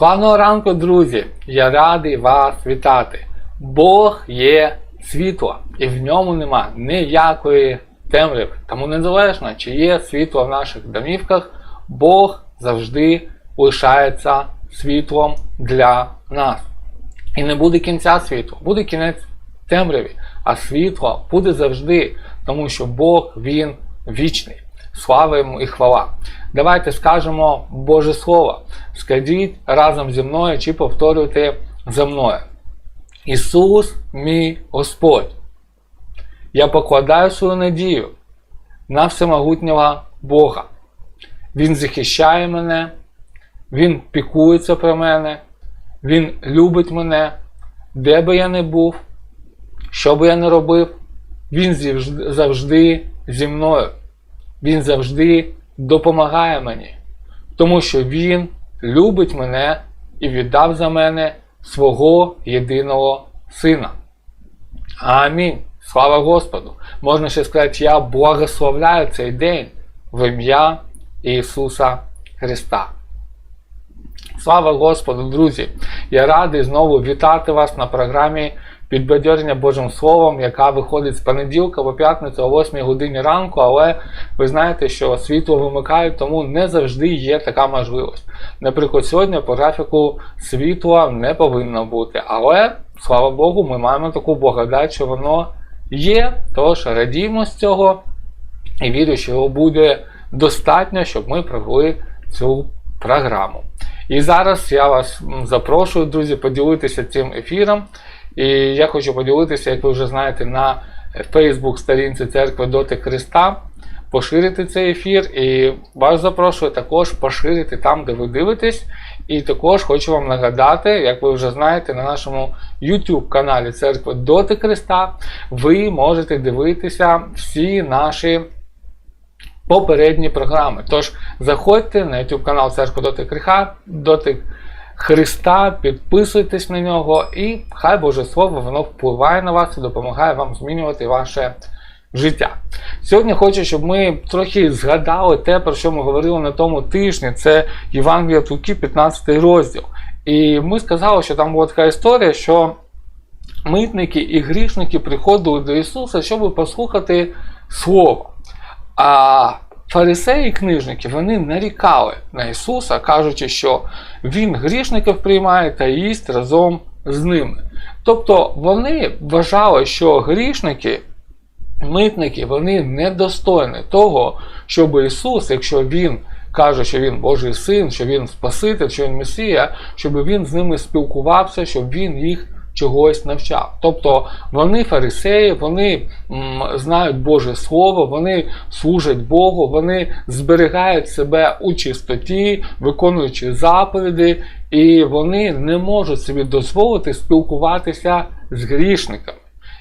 Славного ранку, друзі! Я радий вас вітати. Бог є світло, і в ньому нема ніякої темряви. Тому незалежно, чи є світло в наших домівках, Бог завжди лишається світлом для нас. І не буде кінця світла, буде кінець темряві, а світло буде завжди, тому що Бог він вічний. Слава йому і хвала. Давайте скажемо Боже Слово. Скажіть разом зі мною чи повторюйте за мною. Ісус, мій Господь. Я покладаю свою надію на всемогутнього Бога. Він захищає мене, Він пікується про мене, Він любить мене, де би я не був, що би я не робив, Він завжди- зі мною. Він завжди допомагає мені, тому що Він любить мене і віддав за мене свого єдиного сина. Амінь. Слава Господу! Можна ще сказати, я благословляю цей день в ім'я Ісуса Христа. Слава Господу, друзі! Я радий знову вітати вас на програмі підбадьорення Божим Словом, яка виходить з понеділка по п'ятницю о 8 годині ранку, але ви знаєте, що світло вимикають, тому не завжди є така можливість. Наприклад, сьогодні по графіку світла не повинно бути, але слава Богу, ми маємо таку благодать, що воно є, тож радіємо з цього і вірю, що його буде достатньо, щоб ми провели цю програму. І зараз я вас запрошую, друзі, поділитися цим ефіром. І я хочу поділитися, як ви вже знаєте, на Facebook сторінці церкви Доти Христа, поширити цей ефір. І вас запрошую також поширити там, де ви дивитесь. І також хочу вам нагадати, як ви вже знаєте, на нашому YouTube каналі Церкви Доти Христа ви можете дивитися всі наші попередні програми. Тож заходьте на YouTube канал Церкви Доти Доти Христа, підписуйтесь на нього, і хай Боже Слово воно впливає на вас і допомагає вам змінювати ваше життя. Сьогодні хочу, щоб ми трохи згадали те, про що ми говорили на тому тижні. Це Євангелія Луки, 15 розділ. І ми сказали, що там була така історія, що митники і грішники приходили до Ісуса, щоб послухати Слово. А фарисеї і книжники вони нарікали на Ісуса, кажучи, що Він грішників приймає та їсть разом з ними. Тобто вони вважали, що грішники, митники, вони недостойні того, щоб Ісус, якщо Він каже, що Він Божий син, що Він Спаситель, що Він Месія, щоб Він з ними спілкувався, щоб Він їх чогось навчав. Тобто вони фарисеї, вони м, знають Боже Слово, вони служать Богу, вони зберігають себе у чистоті, виконуючи заповіді, і вони не можуть собі дозволити спілкуватися з грішниками.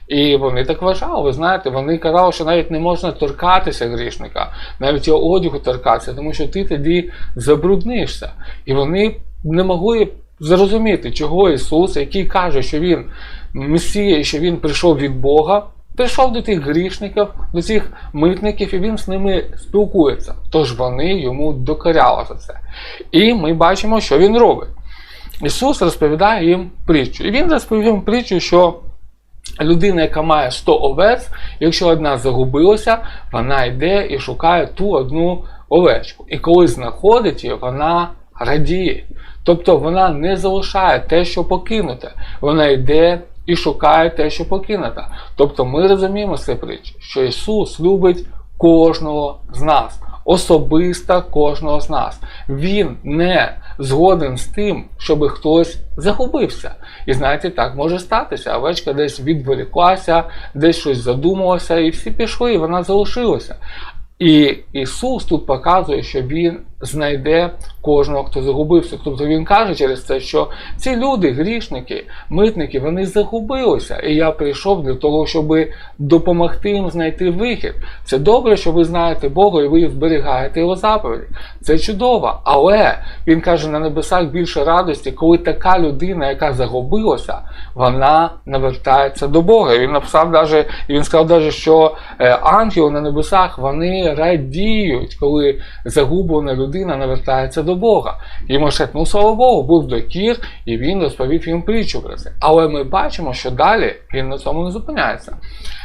І вони так вважали, ви знаєте, вони казали, що навіть не можна торкатися грішника, навіть його одягу торкатися, тому що ти тоді забруднишся. І вони не могли зрозуміти, чого Ісус, який каже, що Він Месія, що Він прийшов від Бога, прийшов до тих грішників, до цих митників, і він з ними спілкується. Тож вони йому докоряли за це. І ми бачимо, що він робить. Ісус розповідає їм притчу. І він розповів притчу, що людина, яка має 100 овець, якщо одна загубилася, вона йде і шукає ту одну овечку. І коли знаходить її, вона радіє. Тобто вона не залишає те, що покинуте. Вона йде і шукає те, що покинуте. Тобто ми розуміємо з цієї що Ісус любить кожного з нас. Особисто кожного з нас. Він не згоден з тим, щоб хтось загубився. І знаєте, так може статися. Овечка десь відволіклася, десь щось задумалася, і всі пішли, і вона залишилася. І Ісус тут показує, що Він знайде кожного, хто загубився. Тобто Він каже через це, що ці люди, грішники, митники, вони загубилися. І я прийшов для того, щоб допомогти їм знайти вихід. Це добре, що ви знаєте Бога і ви зберігаєте його заповіді. Це чудово. Але він каже, на небесах більше радості, коли така людина, яка загубилася, вона навертається до Бога. Він написав і він сказав, даже, що е, ангели на небесах вони радіють, коли загублена людина людина навертається до Бога. І Мошет, ну слава Богу, був докір, і він розповів їм притчу про це. Але ми бачимо, що далі він на цьому не зупиняється.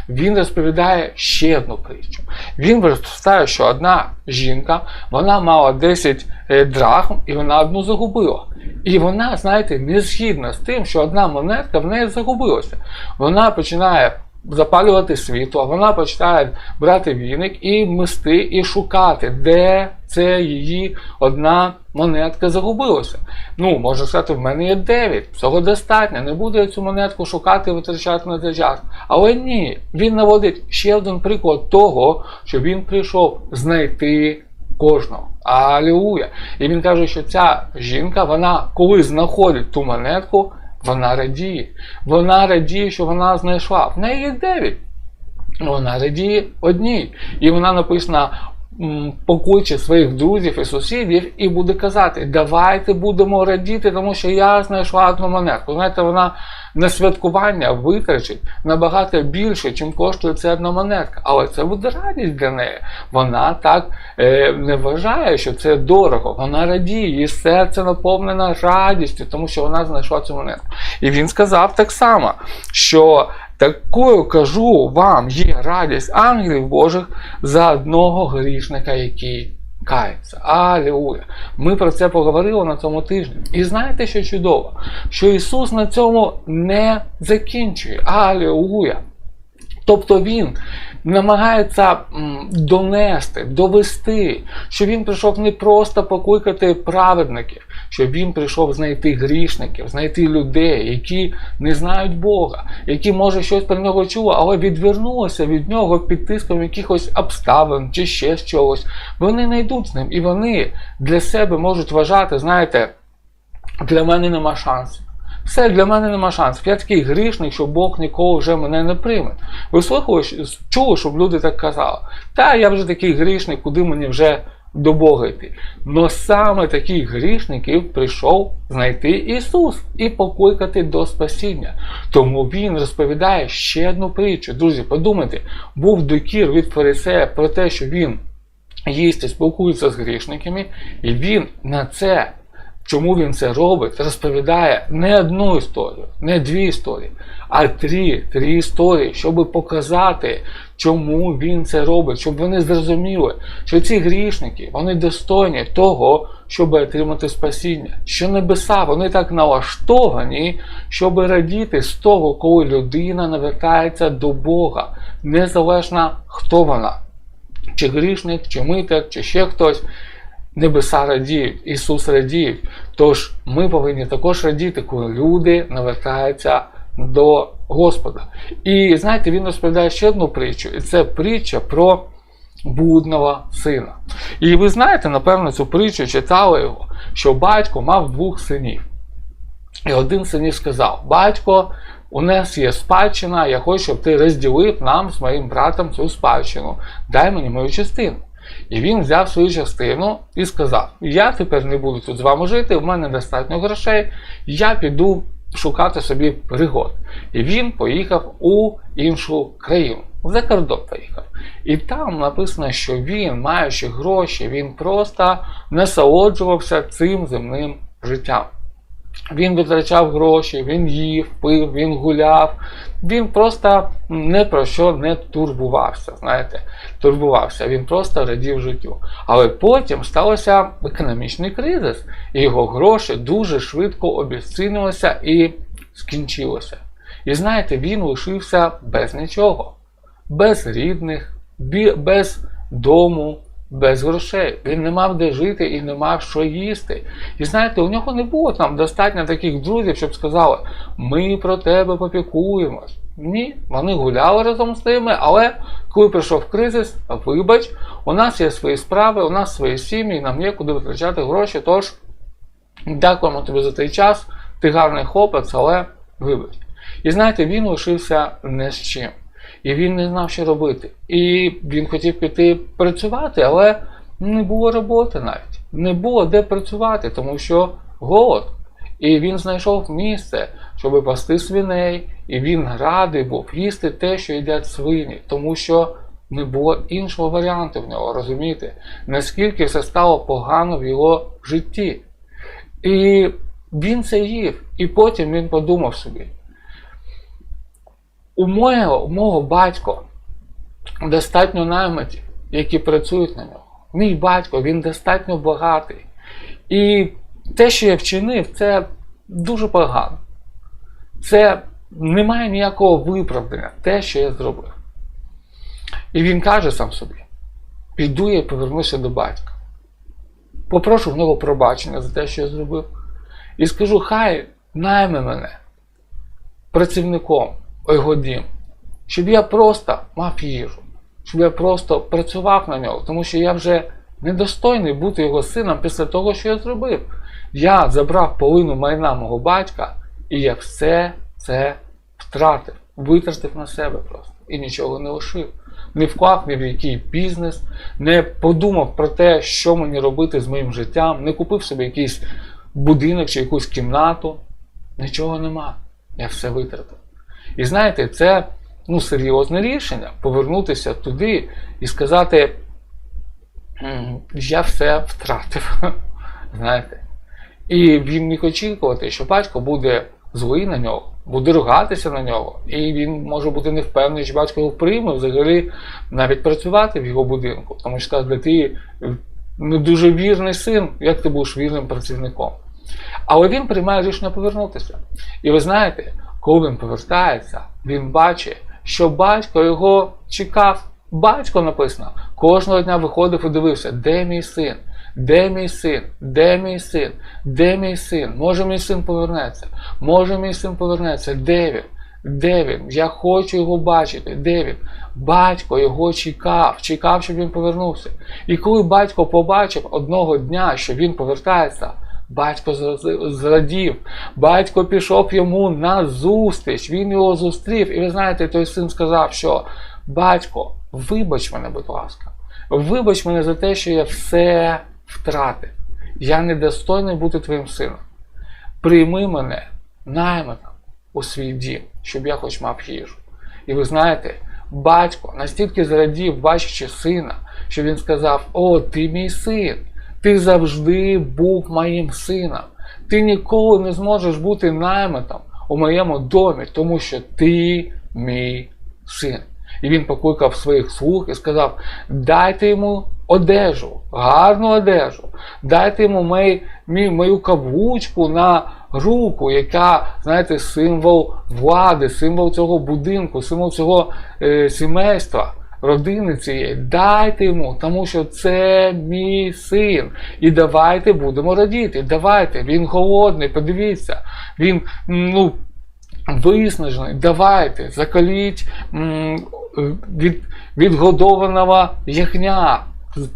Він розповідає ще одну притчу. Він розповідає, що одна жінка вона мала 10 е, драхм, і вона одну загубила. І вона, знаєте, не згідна з тим, що одна монетка в неї загубилася. Вона починає запалювати світло, вона починає брати віник і мести, і шукати, де це її одна монетка загубилася. Ну, можна сказати, в мене є 9, цього достатньо, не буду я цю монетку шукати витрачати на цей час. Але ні, він наводить ще один приклад того, що він прийшов знайти кожного. Алілуя! І він каже, що ця жінка, вона коли знаходить ту монетку, вона радіє. Вона радіє, що вона знайшла. В неї є дев'ять. Вона радіє одній. І вона написана покличе своїх друзів і сусідів і буде казати: давайте будемо радіти, тому що я знайшла одну монетку. Знаєте, вона на святкування витрачить набагато більше, чим коштує ця одна монетка. Але це буде радість для неї. Вона так е, не вважає, що це дорого. Вона радіє, її серце наповнене радістю, тому що вона знайшла цю монетку. І він сказав так само, що такою кажу вам є радість ангелів Божих за одного грішника, який кається. Алілуя. Ми про це поговорили на цьому тижні. І знаєте, що чудово? Що Ісус на цьому не закінчує. Алілуя. Тобто Він намагається донести, довести, що він прийшов не просто покликати праведників, що він прийшов знайти грішників, знайти людей, які не знають Бога, які, може, щось про нього чули, але відвернулися від нього під тиском якихось обставин чи ще чогось. Вони не йдуть з ним, і вони для себе можуть вважати, знаєте, для мене нема шансів. Все, для мене нема шансів. Я такий грішник, що Бог ніколи вже мене не прийме. Ви слухали, чули, щоб люди так казали? Та я вже такий грішник, куди мені вже до Бога йти. Но саме таких грішників прийшов знайти Ісус і покликати до спасіння. Тому Він розповідає ще одну притчу. Друзі, подумайте, був докір від фарисея про те, що він їсть і спілкується з грішниками, і він на це чому він це робить, розповідає не одну історію, не дві історії, а три, три історії, щоб показати, чому він це робить, щоб вони зрозуміли, що ці грішники вони достойні того, щоб отримати спасіння. Що небеса вони так налаштовані, щоб радіти з того, коли людина навертається до Бога, незалежно хто вона. Чи грішник, чи митер, чи ще хтось небеса радіють, Ісус радіють. Тож ми повинні також радіти, коли люди навертаються до Господа. І знаєте, він розповідає ще одну притчу, і це притча про блудного сина. І ви знаєте, напевно, цю притчу читали його, що батько мав двох синів. І один синів сказав: Батько, у нас є спадщина, я хочу, щоб ти розділив нам з моїм братом цю спадщину. Дай мені мою частину. І він взяв свою частину і сказав: Я тепер не буду тут з вами жити, в мене достатньо грошей, я піду шукати собі пригод. І він поїхав у іншу країну. За кордон поїхав. І там написано, що він, маючи гроші, він просто насолоджувався цим земним життям. Він витрачав гроші, він їв, пив, він гуляв. Він просто не про що не турбувався. Знаєте, турбувався. Він просто радів життю. Але потім стався економічний кризис, і його гроші дуже швидко обіцінилися і скінчилося. І знаєте, він лишився без нічого, без рідних, без дому, без грошей. Він не мав де жити і не мав що їсти. І знаєте, у нього не було там достатньо таких друзів, щоб сказали, ми про тебе попікуємось. Ні, вони гуляли разом з ними, але коли прийшов кризис, вибач, у нас є свої справи, у нас свої сім'ї, нам є куди витрачати гроші. Тож дякуємо тобі за той час, ти гарний хлопець, але вибач. І знаєте, він лишився не з чим. І він не знав, що робити. І він хотів піти працювати, але не було роботи навіть. Не було де працювати, тому що голод. І він знайшов місце, щоб пасти свиней, і він радий був їсти те, що їдять свині, тому що Не було іншого варіанту в нього, розумієте? Наскільки все стало погано в його житті. І він це їв. І потім він подумав собі. У мого, у мого батька достатньо наймитів, які працюють на нього. Мій батько, він достатньо багатий. І те, що я вчинив, це дуже погано. Це немає ніякого виправдання, те, що я зробив. І він каже сам собі: піду я повернуся до батька. Попрошу в нього пробачення за те, що я зробив. І скажу, хай найме мене працівником його щоб я просто мав їжу, щоб я просто працював на нього, тому що я вже недостойний бути його сином після того, що я зробив. Я забрав половину майна мого батька, і я все це втратив, витратив на себе просто і нічого не лишив. Не вклав ні в який бізнес, не подумав про те, що мені робити з моїм життям, не купив собі якийсь будинок чи якусь кімнату. Нічого нема. Я все витратив. І знаєте, це ну, серйозне рішення повернутися туди і сказати, я все втратив. Знаєте. І він міг очікувати, що батько буде злий на нього, буде ругатися на нього. І він може бути не впевнений, що батько його прийме взагалі навіть працювати в його будинку. Тому що каже, ти не дуже вірний син, як ти будеш вірним працівником. Але він приймає рішення повернутися. І ви знаєте, коли він повертається, він бачить, що батько його чекав. Батько написано, кожного дня виходив і дивився, де мій син, де мій син, де мій син, де мій син, може мій син повернеться, може мій син повернеться, де він, де він, я хочу його бачити, де він. Батько його чекав, чекав, щоб він повернувся. І коли батько побачив одного дня, що він повертається, Батько зрадів, батько пішов йому на зустріч, він його зустрів. І ви знаєте, той син сказав, що батько, вибач мене, будь ласка, вибач мене за те, що я все втратив. Я недостойний бути твоїм сином. Прийми мене наймитом у свій дім, щоб я хоч мав їжу. І ви знаєте, батько настільки зрадів, бачачи сина, що він сказав: О, ти мій син, ти завжди був моїм сином. Ти ніколи не зможеш бути наймитом у моєму домі, тому що ти мій син. І він покликав своїх слуг і сказав: дайте йому одежу, гарну одежу, дайте йому мій, мій, мою каблучку на руку, яка, знаєте, символ влади, символ цього будинку, символ цього е, сімейства. Родини цієї, дайте йому, тому що це мій син. І давайте будемо радіти. Давайте, він голодний, подивіться, він ну, виснажений. Давайте, закаліть від, відгодованого ягня.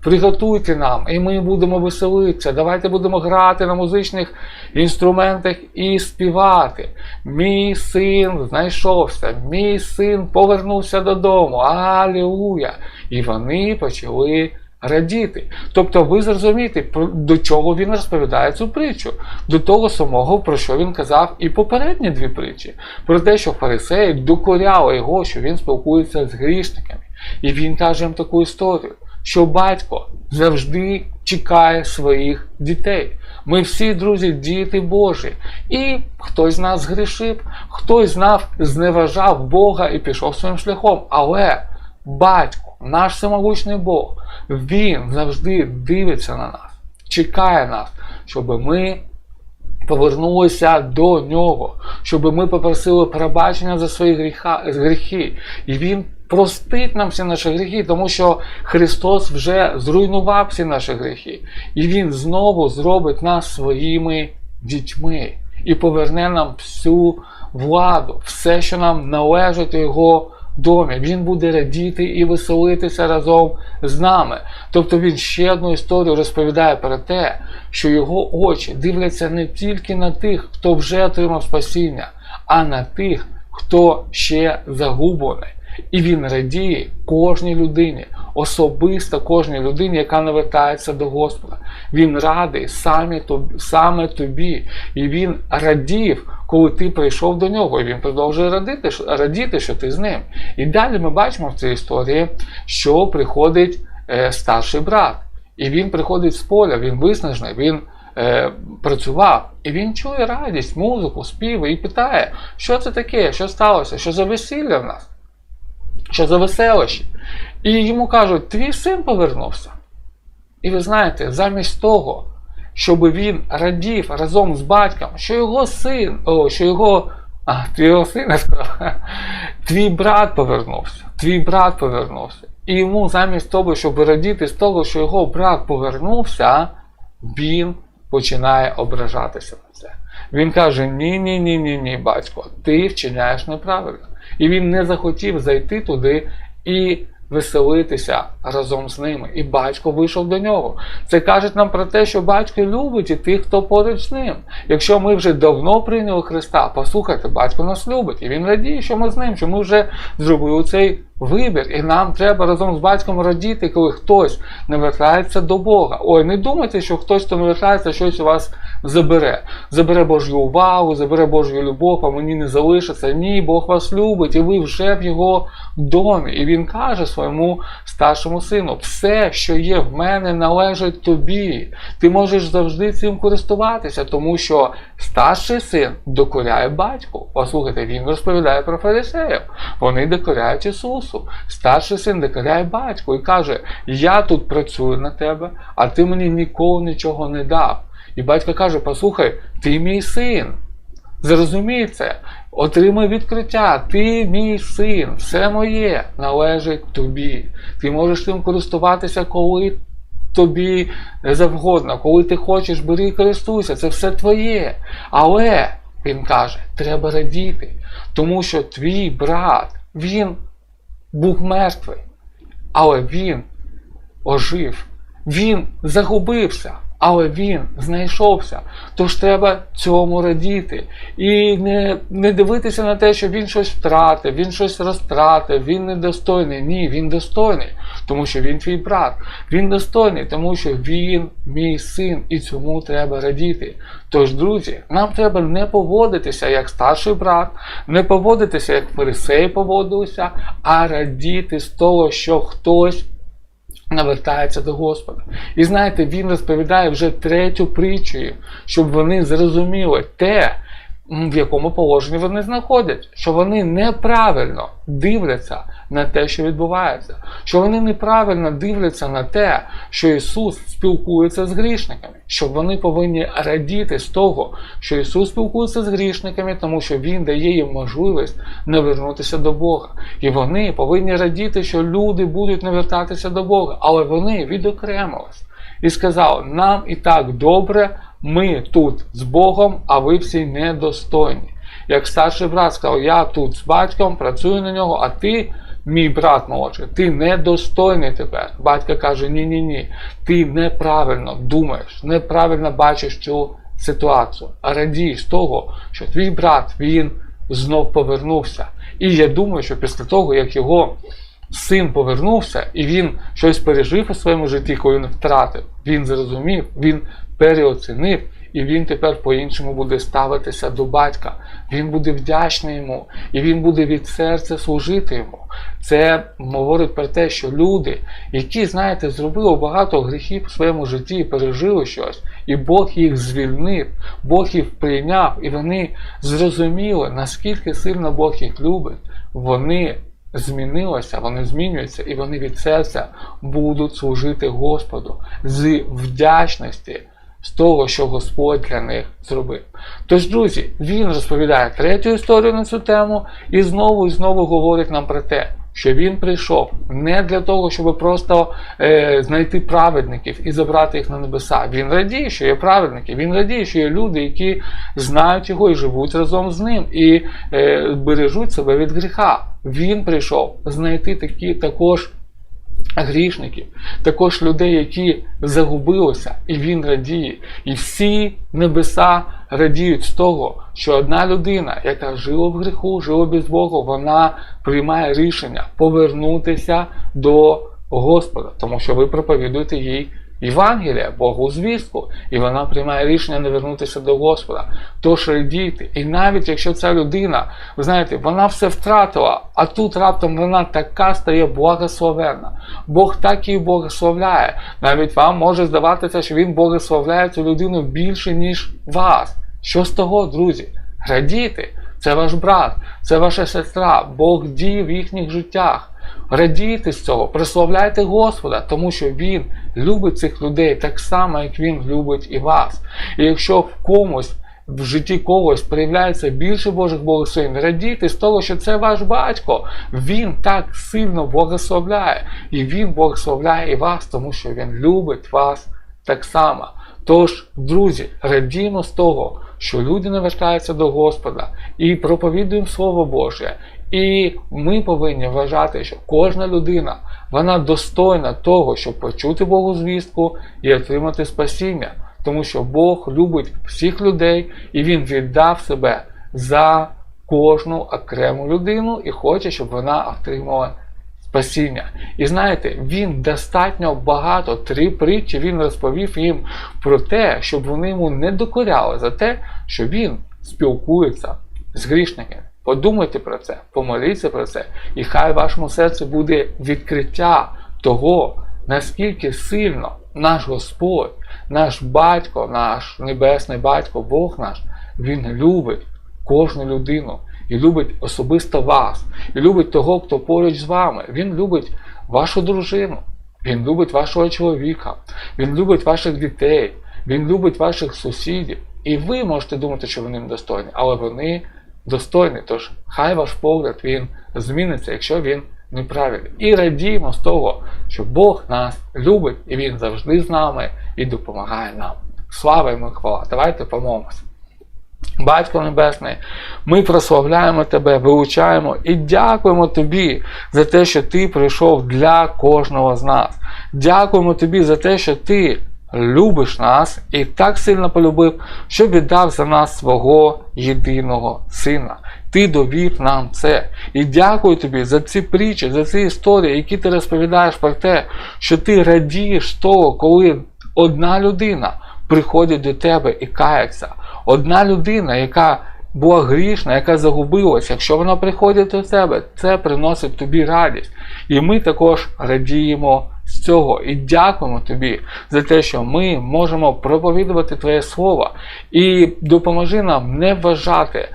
Приготуйте нам, і ми будемо веселитися. Давайте будемо грати на музичних інструментах і співати. Мій син знайшовся, мій син повернувся додому. Алілуя! І вони почали радіти. Тобто ви зрозумієте, до чого він розповідає цю притчу, до того самого, про що він казав і попередні дві притчі, про те, що фарисеї докоряли його, що він спілкується з грішниками. І він каже їм таку історію, що батько завжди чекає своїх дітей. Ми всі, друзі, діти Божі. І хтось з нас грішив, хтось з нас зневажав Бога і пішов своїм шляхом. Але батько, наш всемогучний Бог, він завжди дивиться на нас, чекає нас, щоб ми повернулися до нього, щоб ми попросили пробачення за свої гріха, гріхи. І Він простить нам всі наші гріхи, тому що Христос вже зруйнував всі наші гріхи. І Він знову зробить нас своїми дітьми і поверне нам всю владу, все, що нам належить у Його домі. Він буде радіти і веселитися разом з нами. Тобто він ще одну історію розповідає про те, що його очі дивляться не тільки на тих, хто вже отримав спасіння, а на тих, хто ще загублений. І він радіє кожній людині, особисто кожній людині, яка навертається до Господа. Він радий саме тобі, саме тобі. І він радів, коли ти прийшов до нього. І він продовжує радити, радіти, що ти з ним. І далі ми бачимо в цій історії, що приходить е, старший брат. І він приходить з поля, він виснажений, він е, працював, і він чує радість, музику, співи і питає, що це таке, що сталося, що за весілля в нас, що за веселощі. І йому кажуть, твій син повернувся. І ви знаєте, замість того, щоб він радів разом з батьком, що його син, о, що його. А, твій син. Твій брат повернувся. Твій брат повернувся. І йому замість того, щоб радіти з того, що його брат повернувся, він починає ображатися на це. Він каже: Ні, ні, ні, ні, ні, батько, ти вчиняєш неправильно. І він не захотів зайти туди і веселитися разом з ними. І батько вийшов до нього. Це каже нам про те, що батько любить і тих, хто поруч з ним. Якщо ми вже давно прийняли Христа, послухайте, батько нас любить, і він радіє, що ми з ним, що ми вже зробили цей вибір. І нам треба разом з батьком радіти, коли хтось не вертається до Бога. Ой, не думайте, що хтось, хто не вертається, щось у вас забере. Забере Божу увагу, забере Божу любов, а мені не залишиться. Ні, Бог вас любить, і ви вже в його домі. І він каже своєму старшому сину: все, що є в мене, належить тобі. Ти можеш завжди цим користуватися, тому що старший син докоряє батьку. Послухайте, він розповідає про фарисеїв. Вони докоряють Ісусу. Старший син докоряє батьку і каже: Я тут працюю на тебе, а ти мені ніколи нічого не дав. І батько каже: Послухай, ти мій син. Зрозумій це, отримай відкриття, ти мій син, все моє належить тобі. Ти можеш цим користуватися, коли тобі завгодно, коли ти хочеш, бери і користуйся, це все твоє. Але, він каже, треба радіти, тому що твій брат, він був мертвий, але він ожив, він загубився. Але він знайшовся. Тож треба цьому радіти. І не не дивитися на те, що він щось втратив, він щось розтратив, він недостойний. Ні, він достойний, тому що він твій брат. Він достойний, тому що він мій син, і цьому треба радіти. Тож, друзі, нам треба не поводитися як старший брат, не поводитися, як фарисеї поводилися, а радіти з того, що хтось навертається до Господа. І знаєте, він розповідає вже третю притчу, щоб вони зрозуміли те, в якому положенні вони знаходять, що вони неправильно дивляться на те, що відбувається, що вони неправильно дивляться на те, що Ісус спілкується з грішниками, що вони повинні радіти з того, що Ісус спілкується з грішниками, тому що Він дає їм можливість навернутися до Бога. І вони повинні радіти, що люди будуть навертатися до Бога, але вони відокремились і сказали: нам і так добре, ми тут з Богом, а ви всі недостойні. Як старший брат сказав, я тут з батьком працюю на нього, а ти. Мій брат молодший, ти недостойний тепер. Батько каже: ні, ні, ні. Ти неправильно думаєш, неправильно бачиш цю ситуацію. А радій з того, що твій брат він знов повернувся. І я думаю, що після того, як його син повернувся, і він щось пережив у своєму житті, коли він втратив, він зрозумів, він переоцінив. І він тепер по-іншому буде ставитися до батька. Він буде вдячний йому, і він буде від серця служити йому. Це говорить про те, що люди, які, знаєте, зробили багато гріхів у своєму житті і пережили щось, і Бог їх звільнив, Бог їх прийняв, і вони зрозуміли, наскільки сильно Бог їх любить, вони змінилися, вони змінюються, і вони від серця будуть служити Господу з вдячності з того, що Господь для них зробив. Тож, друзі, він розповідає третю історію на цю тему і знову і знову говорить нам про те, що він прийшов не для того, щоб просто е, знайти праведників і забрати їх на небеса. Він радіє, що є праведники, він радіє, що є люди, які знають його і живуть разом з ним, і е, бережуть себе від гріха. Він прийшов знайти такі також грішників, також людей, які загубилися, і він радіє. І всі небеса радіють з того, що одна людина, яка жила в гріху, жила без Бога, вона приймає рішення повернутися до Господа, тому що ви проповідуєте їй Євангелія, Богу звістку, і вона приймає рішення не вернутися до Господа. Тож радійте. І навіть якщо ця людина, ви знаєте, вона все втратила, а тут раптом вона така стає благословенна. Бог так її благословляє. Навіть вам може здаватися, що він благословляє цю людину більше, ніж вас. Що з того, друзі? Радійте, це ваш брат, це ваша сестра, Бог діє в їхніх життях. Радійте з цього, прославляйте Господа, тому що Він любить цих людей так само, як Він любить і вас. І якщо в комусь в житті когось проявляється більше Божих благословень, радійте з того, що це ваш батько. Він так сильно благословляє, і Він благословляє і вас, тому що Він любить вас так само. Тож, друзі, радімо з того, що люди навертаються до Господа і проповідуємо Слово Боже. І ми повинні вважати, що кожна людина вона достойна того, щоб почути Богу звістку і отримати спасіння, тому що Бог любить всіх людей і Він віддав себе за кожну окрему людину і хоче, щоб вона отримала спасіння. І знаєте, він достатньо багато, три притчі він розповів їм про те, щоб вони йому не докоряли за те, що він спілкується з грішниками. Подумайте про це, помоліться про це, і хай вашому серці буде відкриття того, наскільки сильно наш Господь, наш батько, наш небесний батько, Бог наш, Він любить кожну людину і любить особисто вас, і любить того, хто поруч з вами. Він любить вашу дружину, він любить вашого чоловіка, він любить ваших дітей, він любить ваших сусідів. І ви можете думати, що вони недостойні, але вони достойні. Тож хай ваш погляд він зміниться, якщо він неправильний. І радіємо з того, що Бог нас любить і Він завжди з нами і допомагає нам. Слава йому хвала! Давайте помолимося. Батько Небесний, ми прославляємо Тебе, вилучаємо і дякуємо Тобі за те, що Ти прийшов для кожного з нас. Дякуємо Тобі за те, що Ти любиш нас і так сильно полюбив, що віддав за нас свого єдиного Сина. Ти довів нам це. І дякую тобі за ці притчі, за ці історії, які ти розповідаєш про те, що ти радієш того, коли одна людина приходить до тебе і кається. Одна людина, яка була грішна, яка загубилась, якщо вона приходить до тебе, це приносить тобі радість. І ми також радіємо з цього і дякуємо тобі за те, що ми можемо проповідувати Твоє Слово і допоможи нам не вважати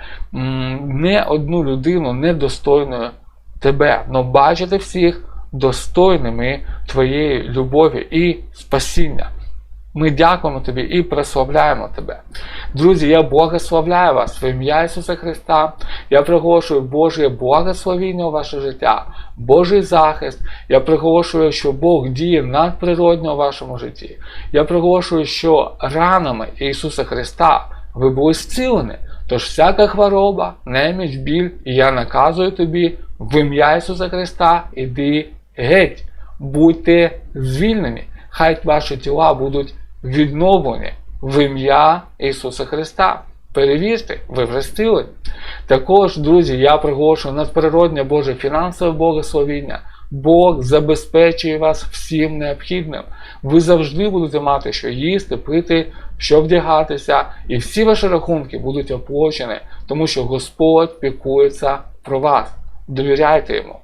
не одну людину недостойною тебе, але бачити всіх достойними Твоєї любові і спасіння. Ми дякуємо тобі і прославляємо тебе. Друзі, я благословляю вас в ім'я Ісуса Христа. Я приголошую Боже благословіння у ваше життя, Божий захист. Я приголошую, що Бог діє надприродно у вашому житті. Я приголошую, що ранами Ісуса Христа ви були зцілені. Тож всяка хвороба, неміч, біль, і я наказую тобі в ім'я Ісуса Христа, іди геть, будьте звільнені. Хай ваші тіла будуть відновлені в ім'я Ісуса Христа. Перевірте, ви зцілені. Також, друзі, я приголошую надприродне Боже фінансове благословіння. Бог забезпечує вас всім необхідним. Ви завжди будете мати, що їсти, пити, що вдягатися, і всі ваші рахунки будуть оплачені, тому що Господь піклується про вас. Довіряйте йому.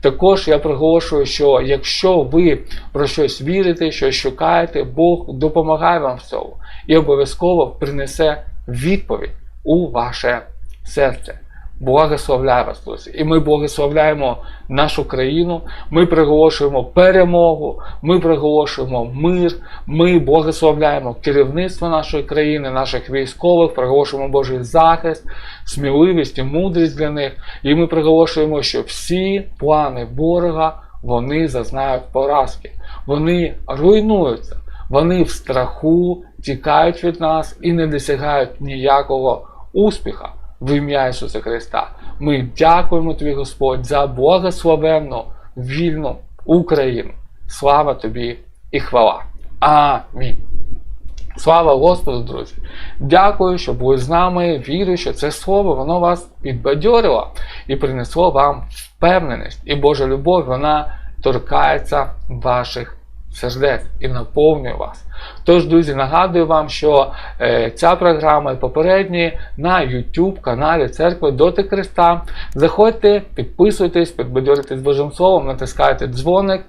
Також я приголошую, що якщо ви про щось вірите, щось шукаєте, Бог допомагає вам в цьому і обов'язково принесе відповідь у ваше серце. Благословляю вас, друзі. І ми благословляємо нашу країну, ми приголошуємо перемогу, ми приголошуємо мир, ми благословляємо керівництво нашої країни, наших військових, приголошуємо Божий захист, сміливість і мудрість для них. І ми приголошуємо, що всі плани ворога вони зазнають поразки, вони руйнуються, вони в страху тікають від нас і не досягають ніякого успіха в ім'я Ісуса Христа. Ми дякуємо Тобі, Господь, за благословенну, вільну Україну. слава тобі і хвала. Амінь. Слава Господу, друзі! Дякую, що були з нами. Вірю, що це слово воно вас підбадьорило і принесло вам впевненість. І Божа любов вона торкається ваших сердець і наповнює вас. Тож, друзі, нагадую вам, що е, ця програма і попередні на YouTube каналі Церкви Доти Христа. Заходьте, підписуйтесь, підбадьоритесь Божим Словом, натискайте дзвоник,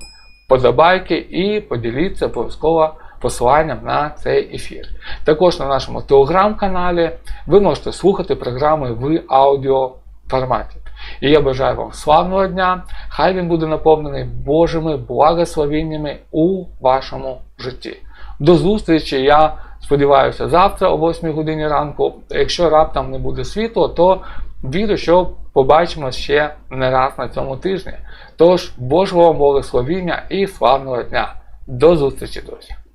подобайки і поділіться обов'язково посиланням на цей ефір. Також на нашому телеграм-каналі ви можете слухати програми в аудіоформаті. І я бажаю вам славного дня. Хай він буде наповнений Божими благословеннями у вашому житті. До зустрічі! Я сподіваюся, завтра о 8 годині ранку. Якщо раптом не буде світло, то вірю, що побачимо ще не раз на цьому тижні. Тож, Божого вам благословіння і славного дня! До зустрічі, друзі!